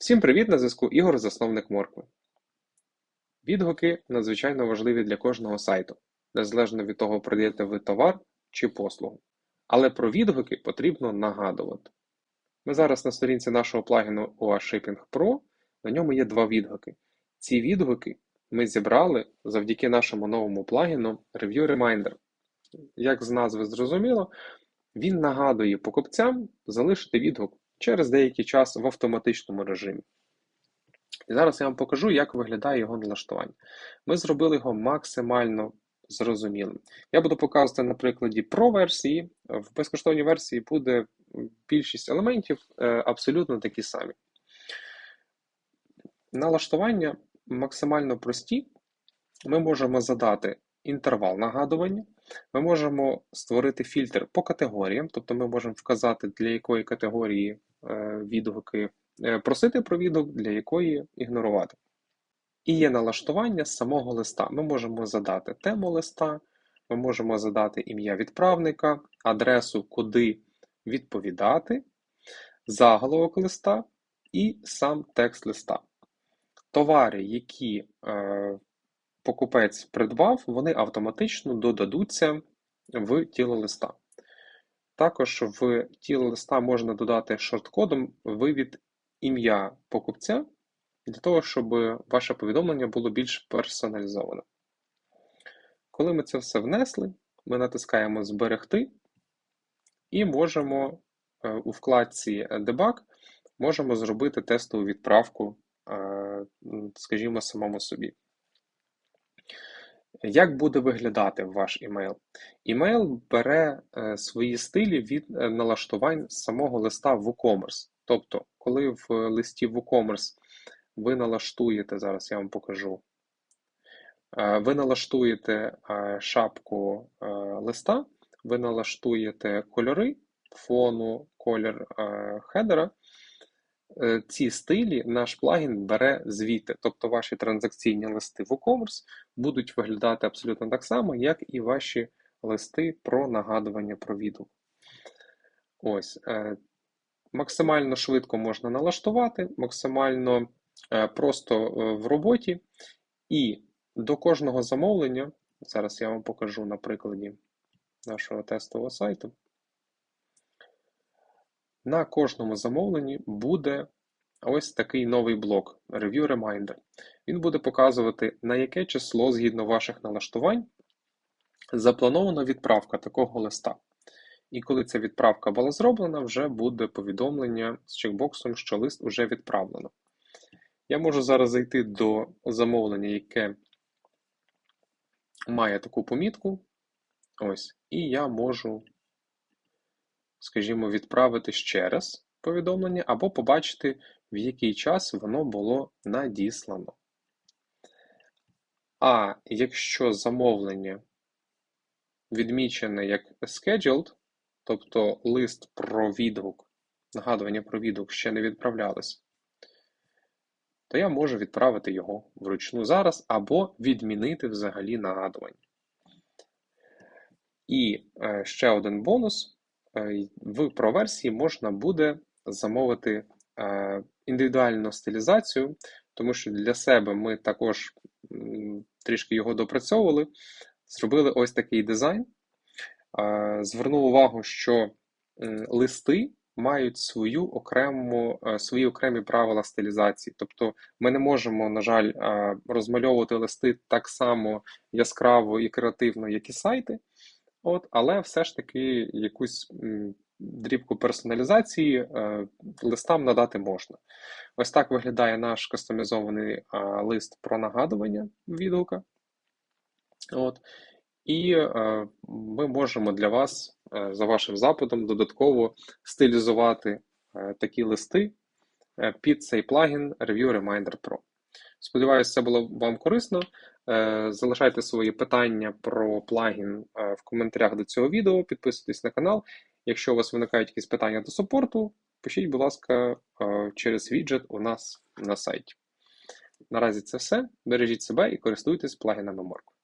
Всім привіт! На зв'язку Ігор, засновник Моркви. Відгуки надзвичайно важливі для кожного сайту, незалежно від того, продаєте ви товар чи послугу. Але про відгуки потрібно нагадувати. Ми зараз на сторінці нашого плагіну OA Shipping Pro, на ньому є два відгуки. Ці відгуки ми зібрали завдяки нашому новому плагіну Review Reminder. Як з назви зрозуміло, він нагадує покупцям залишити відгук через деякий час в автоматичному режимі. І зараз я вам покажу, як виглядає його налаштування. Ми зробили його максимально зрозумілим. Я буду показувати на прикладі Pro версії. В безкоштовній версії буде більшість елементів е, абсолютно такі самі. Налаштування максимально прості. Ми можемо задати інтервал нагадування. Ми можемо створити фільтр по категоріям, тобто ми можемо вказати, для якої категорії відгуки е, просити про відгук, для якої ігнорувати. І є налаштування самого листа. Ми можемо задати тему листа, ми можемо задати ім'я відправника, адресу, куди відповідати, заголовок листа і сам текст листа. Товари, які е, покупець придбав, вони автоматично додадуться в тіло листа. Також в тіло листа можна додати шорткодом вивід ім'я покупця для того, щоб ваше повідомлення було більш персоналізоване. Коли ми це все внесли, ми натискаємо Зберегти і можемо е, у вкладці Debug можемо зробити тестову відправку, е, скажімо, самому собі. Як буде виглядати ваш імейл? Імейл бере е, свої стилі від е, налаштувань самого листа WooCommerce. Тобто, коли в листі WooCommerce ви налаштуєте, зараз я вам покажу, е, ви налаштуєте шапку листа, ви налаштуєте кольори фону, колір хедера, Е, ці стилі наш плагін бере звідти. Тобто ваші транзакційні листи в WooCommerce будуть виглядати абсолютно так само, як і ваші листи про нагадування про відгук. Ось. Е, максимально швидко можна налаштувати, максимально е, просто в роботі. І до кожного замовлення, зараз я вам покажу на прикладі нашого тестового сайту. На кожному замовленні буде ось такий новий блок Review Reminder. Він буде показувати, на яке число, згідно ваших налаштувань, запланована відправка такого листа. І коли ця відправка була зроблена, вже буде повідомлення з чекбоксом, що лист вже відправлено. Я можу зараз зайти до замовлення, яке має таку помітку. Ось, І я можу скажімо, відправити ще раз повідомлення, або побачити, в який час воно було надіслано. А якщо замовлення відмічене як scheduled, тобто лист про відгук, нагадування про відгук ще не відправлялось, то я можу відправити його вручну зараз або відмінити взагалі нагадування. І е, ще один бонус. Е, в Pro-версії можна буде замовити е, індивідуальну стилізацію, тому що для себе ми також трішки його допрацьовували, зробили ось такий дизайн. Е, звернув увагу, що листи мають свою окрему, свої окремі правила стилізації. Тобто ми не можемо, на жаль, розмальовувати листи так само яскраво і креативно, як і сайти. От, Але все ж таки якусь дрібку персоналізації е, листам надати можна. Ось так виглядає наш кастомізований е, лист про нагадування відгука. От. І е, ми можемо для вас, за вашим запитом, додатково стилізувати такі листи під цей плагін Review Reminder Pro. Сподіваюся, це було вам корисно. Е, залишайте свої питання про плагін е, в коментарях до цього відео, підписуйтесь на канал. Якщо у вас виникають якісь питання до супорту, пишіть, будь ласка, е, через віджет у нас на сайті. Наразі це все. Бережіть себе і користуйтесь плагінами Моркви.